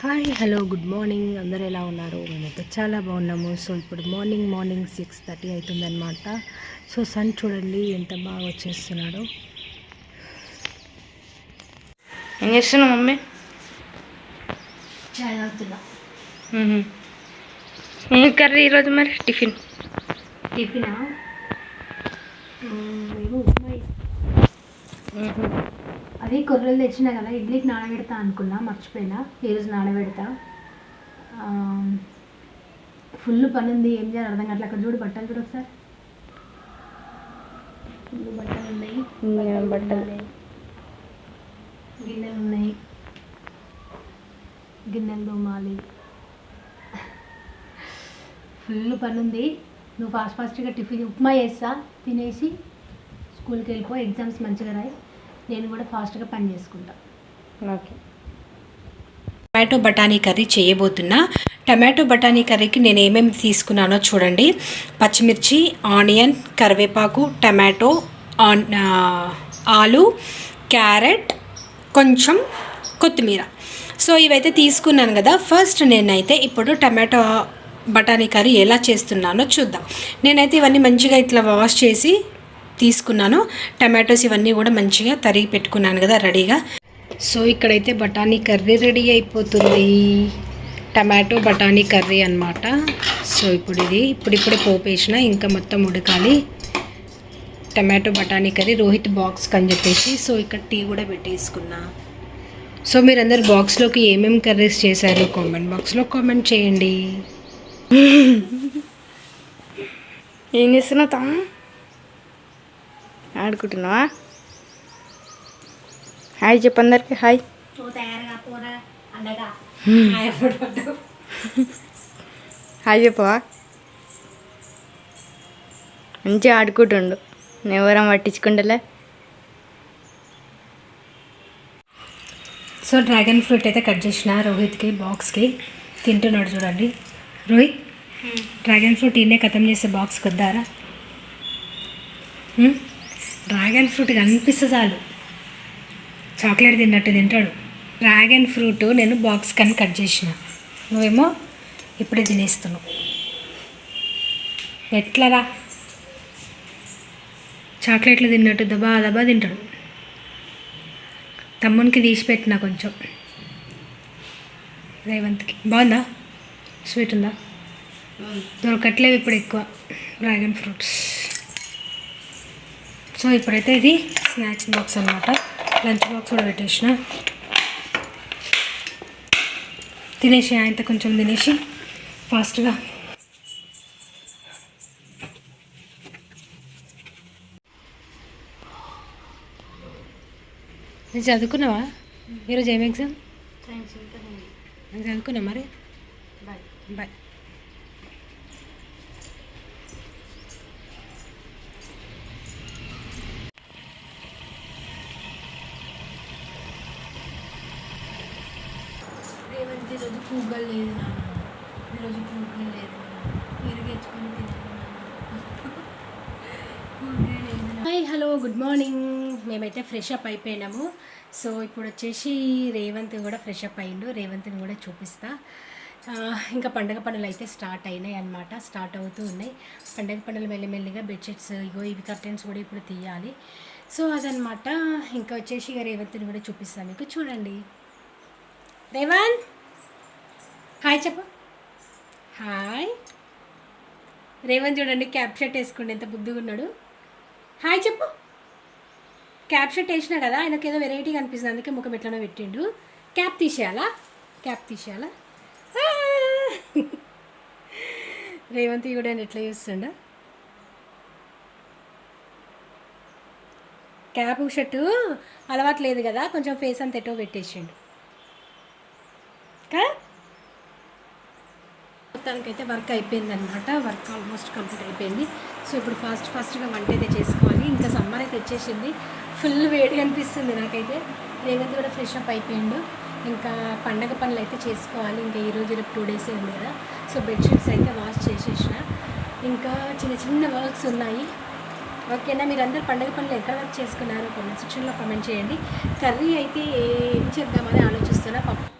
Hi hello good morning. అందరు ఎలా ఉన్నారు? మేమైతే చాలా బాగున్నాము. సో ఇప్పుడు మార్నింగ్ మార్నింగ్ సిక్స్ థర్టీ అవుతుందన్నమాట. సో సన్ చూడండి ఎంత బాగా వచ్చేస్తున్నాడు. ఏం చేస్తున్నావు మమ్మీ? చాయ్ తాగుతున్నా. కర్రీ ఈరోజు మరి? టిఫిన్? టిఫినా? ఉప్మా అది కొర్రలు తెచ్చినా కదా ఇడ్లీకి నానబెడతా అనుకున్నా మర్చిపోయినా. ఈరోజు నానబెడతా. ఫుల్ పని ఉంది ఏం చేయాలి అర్థం కావట్లేదు అక్కడ చూడు బట్టలు చూడు ఒకసారి. ఫుల్ బట్టలు ఉన్నాయి బట్టలు. గిన్నెలు ఉన్నాయి గిన్నెలు తోమాలి. ఫుల్ పని ఉంది నువ్వు ఫాస్ట్ ఫాస్ట్గా టిఫిన్ ఉప్మా చేస్తా. తినేసి స్కూల్కి వెళ్ళిపో ఎగ్జామ్స్ మంచిగా రాయి. నేను కూడా ఫాస్ట్గా పని చేసుకుంటా. ఓకే. టమాటో బఠానీ కర్రీ చేయబోతున్నా. టమాటో బఠానీ కర్రీకి నేను ఏమేమి తీసుకున్నానో చూడండి. పచ్చిమిర్చి ఆనియన్ కరివేపాకు టమాటో ఆలు క్యారెట్ కొంచెం కొత్తిమీర. సో ఇవైతే తీసుకున్నాను కదా. ఫస్ట్ నేనైతే ఇప్పుడు టమాటో బఠానీ కర్రీ ఎలా చేస్తున్నానో చూద్దాం. నేనైతే ఇవన్నీ మంచిగా ఇట్లా వాష్ చేసి తీసుకున్నాను. టమాటోస్ ఇవన్నీ కూడా మంచిగా తరిగి పెట్టుకున్నాను కదా రెడీగా. సో ఇక్కడైతే బఠానీ కర్రీ రెడీ అయిపోతుంది. టమాటో బఠానీ కర్రీ అన్నమాట. సో ఇప్పుడు ఇది ఇప్పుడిప్పుడే పోపేసిన ఇంకా మొత్తం ఉడకాలి. టమాటో బఠానీ కర్రీ రోహిత్ బాక్స్ అని చెప్పేసి సో ఇక్కడ టీ కూడా పెట్టేసుకున్నా. సో మీరందరు బాక్స్లోకి ఏమేమి కర్రీస్ చేశారు? కామెంట్ బాక్స్లో కామెంట్ చేయండి. ఏం చేస్తున్నా తమ్మ ఆడుకుంటున్నావా? హాయ్ చెప్పు అందరికి హాయ్. హాయ్ చెప్పవా? మంచిగా ఆడుకుంటుండు. నేను ఎవరం పట్టించుకుంటలే. సో డ్రాగన్ ఫ్రూట్ అయితే కట్ చేసిన రోహిత్కి బాక్స్కి. తింటున్నాడు చూడండి. రోహిత్ డ్రాగన్ ఫ్రూట్ ఇన్నే ఖతం చేసే బాక్స్ కొద్దారా హ్మ్? డ్రాగన్ ఫ్రూట్ కనిపిస్తే చాలు. చాక్లెట్ తిన్నట్టు తింటాడు. డ్రాగన్ ఫ్రూట్ నేను బాక్స్ కని కట్ చేసిన. నువ్వేమో ఇప్పుడే తినేస్తున్నావు. ఎట్లరా చాక్లెట్లు తిన్నట్టు దబా దబా తింటాడు. తమ్మునికి తీసి పెట్టిన కొంచెం. రేవంత్కి. బాగుందా? స్వీట్ ఉందా? దొరకట్లేవు ఇప్పుడు ఎక్కువ డ్రాగన్ ఫ్రూట్స్. సో ఇప్పుడైతే ఇది స్నాక్స్ బాక్స్ అనమాట లంచ్ బాక్స్ కూడా పెట్టేసిన. తినేసి ఆయనతో కొంచెం తినేసి ఫాస్ట్గా. నువ్వు చదువుకున్నావా? ఈరోజు ఏం ఎగ్జామ్? నేను చదువుకున్నా మరి? బాయ్ రేవంత్ గూగుల్ లేదు నాన్న. ఈరోజు పూగల్ లేదు. పెరిగెచ్చుకొని హాయ్ హలో గుడ్ మార్నింగ్. మేమైతే ఫ్రెష్ అప్ అయిపోయినాము. సో ఇప్పుడు వచ్చేసి రేవంత్ కూడా ఫ్రెష్ అప్ అయ్యిండు రేవంత్ని కూడా చూపిస్తా. ఇంకా పండగ పనులు అయితే స్టార్ట్ అయినాయి అనమాట స్టార్ట్ అవుతూ ఉన్నాయి. పండగ పనులు మెల్లిమెల్లిగా బెడ్షీట్స్ ఇగో ఇవి కర్టెన్స్ కూడా ఇప్పుడు తీయాలి. సో అదనమాట ఇంకా వచ్చేసి ఇక రేవంత్ని కూడా చూపిస్తాను మీకు. చూడండి. రేవంత్! హాయ్ చెప్పు. హాయ్ రేవంత్ చూడండి క్యాప్ షర్ట్ వేసుకోండి ఎంత బుద్ధిగా ఉన్నాడు. హాయ్ చెప్పు. క్యాప్ షర్ట్ వేసినా కదా ఆయనకు ఏదో వెరైటీగా అనిపిస్తుంది అందుకే ముఖం ఎట్లనో పెట్టిండు. క్యాప్ తీసేయాలా? క్యాప్ తీసేయాలా? Ah! రేవంత్ కూడా ఆయన ఎట్లా చూస్తుండ? క్యాప్ షర్టు అలవాటు లేదు కదా కొంచెం ఫేస్ అంత ఎటో పెట్టేసిండు కదా మొత్తానికైతే వర్క్ అయిపోయింది అనమాట వర్క్ ఆల్మోస్ట్ కంప్లీట్ అయిపోయింది. సో ఇప్పుడు ఫాస్ట్ ఫాస్ట్గా వంట అయితే చేసుకోవాలి. ఇంకా సమ్మర్ అయితే వచ్చేసింది. ఫుల్ వేడి అనిపిస్తుంది నాకైతే. రేవంత్ కూడా ఫ్రెష్ అప్ అయిపోయిండు. ఇంకా పండగ పనులు అయితే చేసుకోవాలి. ఇంకా ఈరోజు రేపు టూ డేసే ఉంది కదా సో బెడ్షీట్స్ అయితే వాష్ చేసేసిన. ఇంకా చిన్న చిన్న వర్క్స్ ఉన్నాయి. ఓకేనా? మీరు అందరు పండగ పనులు ఎక్కడ వర్క్ చేసుకున్నారు? కామెంట్ సెక్షన్లో కామెంట్ చేయండి. కర్రీ అయితే ఏం చేద్దామని ఆలోచిస్తున్నా. పప్పు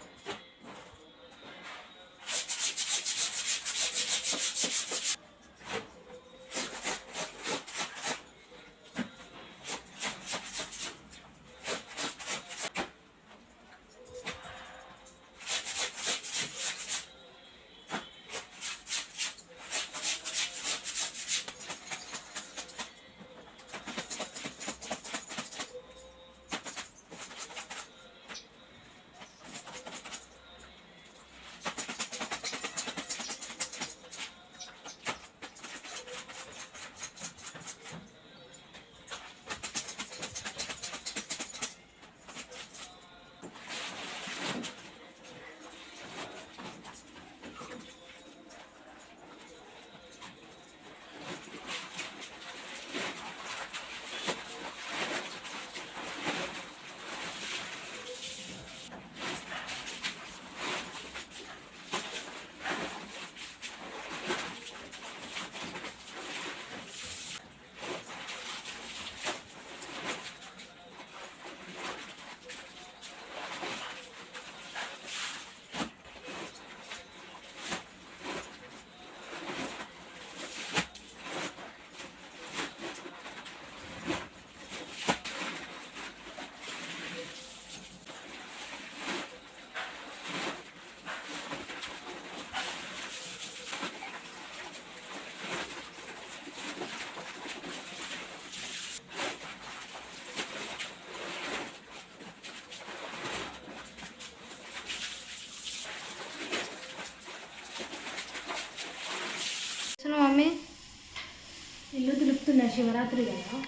శివరాత్రి కదా?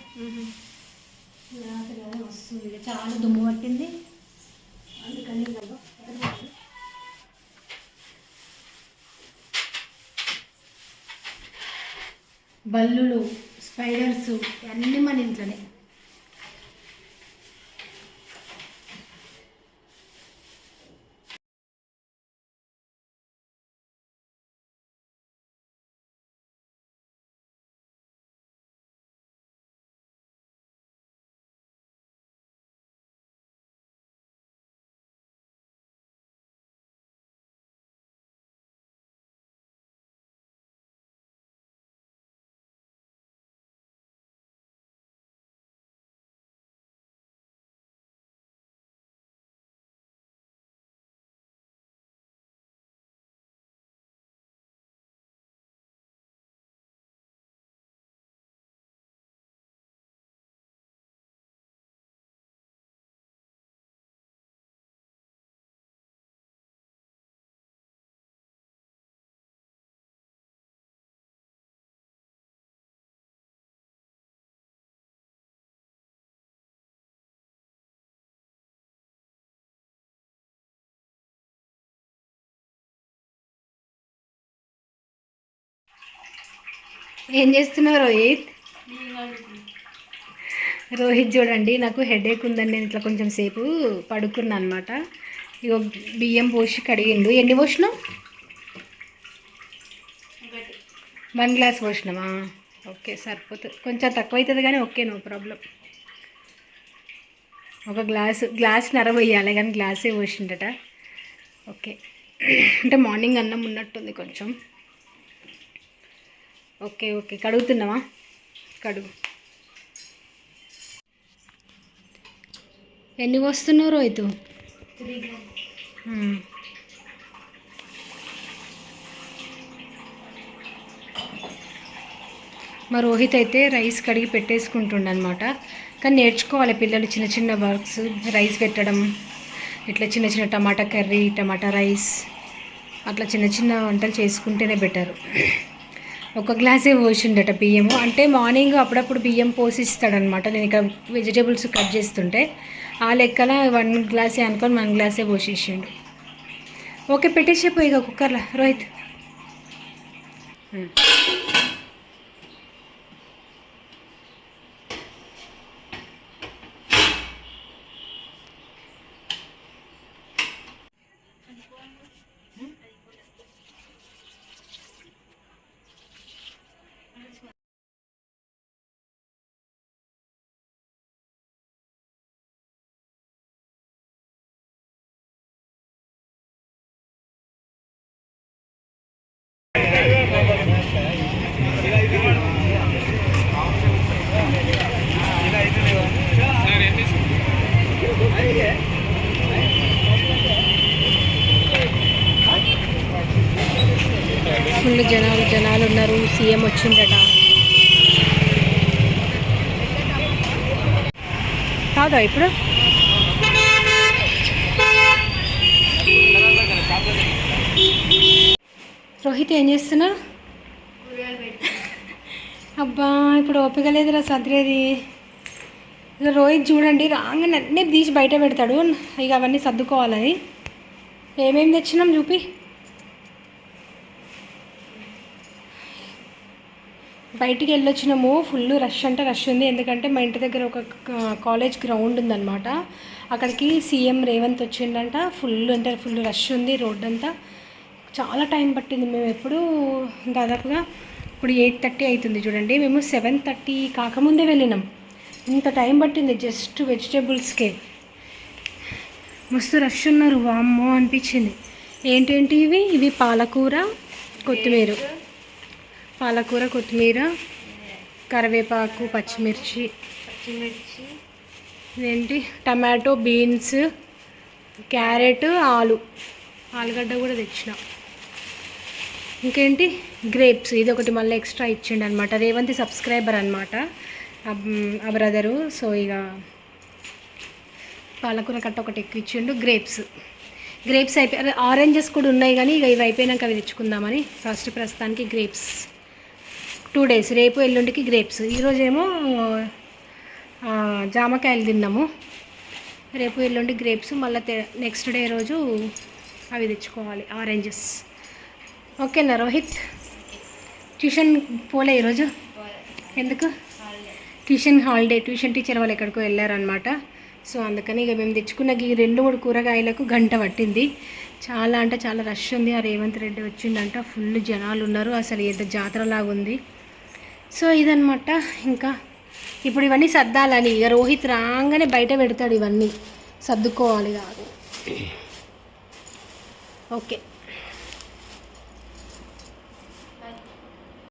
శివరాత్రి కదా? వస్తుంది. చాలా దుమ్ము పట్టింది. అందుకని బల్లులు స్పైడర్స్ అన్నీ మన ఇంట్లోనే. ఏం చేస్తున్నావు రోహిత్? రోహిత్ చూడండి నాకు హెడేక్ ఉందండి నేను ఇట్లా కొంచెం సేపు పడుకున్నా అనమాట ఇగో బియ్యం పోసి కడిగిండు. ఎన్ని పోసినావు? వన్ గ్లాస్ పోసినావా? ఓకే సరిపోతుంది. కొంచెం తక్కువ అవుతుంది కానీ ఓకే నో ప్రాబ్లం ఒక గ్లాసు గ్లాస్ నర పోయాలి కానీ గ్లాసే పోసిండట. ఓకే. అంటే మార్నింగ్ అన్నం ఉన్నట్టుంది కొంచెం. Okay okay. కడుగుతున్నావా? కడుగు. ఎన్ని వస్తున్నావు రోహితు? మ్మ్. మా రోహిత్ అయితే రైస్ కడిగి పెట్టేసుకుంటుండ అనమాట కానీ నేర్చుకోవాలి పిల్లలు చిన్న చిన్న వర్క్స్ రైస్ పెట్టడం ఇట్లా చిన్న చిన్న టమాటా కర్రీ టమాటా రైస్ అట్లా చిన్న చిన్న వంటలు చేసుకుంటేనే బెటర్. ఒక గ్లాసే పోసిండట బియ్యము. అంటే మార్నింగ్ అప్పుడప్పుడు బియ్యం పోసిస్తాడనమాట. నేను ఇక్కడ వెజిటేబుల్స్ కట్ చేస్తుంటే ఆ లెక్కన వన్ గ్లాసే అనుకొని వన్ గ్లాసే పోసేసిండు. ఓకే పెట్టేసే పోయి ఇక కుక్కర్లో. రోహిత్. ఫుల్ జనాలు జనాలు ఉన్నారు సీఎం వచ్చిందట కాదా ఇప్పుడు? రోహిత్ ఏం చేస్తున్నా? అబ్బా ఇప్పుడు ఓపిక లేదురా సర్దిరేది ఇక రోహిత్ చూడండి రాగానే అన్నీ తీసి బయట పెడతాడు. ఇక అవన్నీ సర్దుకోవాలని. ఏమేమి తెచ్చినాం చూపి? బయటికి వెళ్ళొచ్చినాము. ఫుల్ రష్ అంటే రష్ ఉంది. ఎందుకంటే మా ఇంటి దగ్గర ఒక కాలేజ్ గ్రౌండ్ ఉందన్నమాట. అక్కడికి సీఎం రేవంత్ వచ్చిండంట. ఫుల్ అంటే ఫుల్ రష్ ఉంది రోడ్ అంతా చాలా టైం పట్టింది. మేము ఎప్పుడు దాదాపుగా ఇప్పుడు ఎయిట్ థర్టీ అవుతుంది చూడండి. మేము సెవెన్ థర్టీ కాకముందే వెళ్ళినాం. ఇంత టైం పట్టింది జస్ట్ వెజిటేబుల్స్కే. మస్తు రష్ ఉన్నారు. వామ్మో అనిపించింది. ఏంటేంటి ఇవి? ఇవి పాలకూర కొత్తిమీర. పాలకూర కొత్తిమీర కరివేపాకు పచ్చిమిర్చి. పచ్చిమిర్చి. ఇదేంటి? టమాటో బీన్స్ క్యారెట్ ఆలు. ఆలుగడ్డ కూడా తెచ్చిన. ఇంకేంటి? గ్రేప్స్. ఇది ఒకటి మళ్ళీ ఎక్స్ట్రా ఇచ్చిండు అనమాట రేవంతి సబ్స్క్రైబర్ అనమాట ఆ బ్రదరు. సో ఇక పాలకూర కట్ట ఒకటి ఎక్కువ ఇచ్చిండు. గ్రేప్స్. గ్రేప్స్ అయిపోయి ఆరెంజెస్ కూడా ఉన్నాయి కానీ ఇక ఇవి అయిపోయినాక అవి తెచ్చుకుందామని. ఫస్ట్ ప్రస్తుతానికి గ్రేప్స్. Two days. రేపు ఎల్లుండికి గ్రేప్స్. ఈరోజేమో ఏమో జామకాయలు తిన్నాము. రేపు ఎల్లుండి గ్రేప్స్. మళ్ళీ నెక్స్ట్ డే రోజు అవి తెచ్చుకోవాలి. ఆరెంజెస్. ఓకేనా రోహిత్? ట్యూషన్ పోలే ఈరోజు? ఎందుకు? Tuition holiday. ట్యూషన్ టీచర్ వాళ్ళు ఎక్కడికో వెళ్ళారనమాట సో అందుకని ఇక మేము తెచ్చుకున్న ఈ రెండు మూడు కూరగాయలకు గంట పట్టింది. చాలా అంటే చాలా రష్ ఉంది. ఆ రేవంత్ రెడ్డి వచ్చిందంట ఫుల్ జనాలు ఉన్నారు. అసలు ఏదో జాతరలాగా ఉంది సో ఇదనమాట ఇంకా. ఇప్పుడు ఇవన్నీ సర్దాలని. ఇక రోహిత్ రాగానే బయట పెడతాడు ఇవన్నీ. సర్దుకోవాలి కాదు. ఓకే.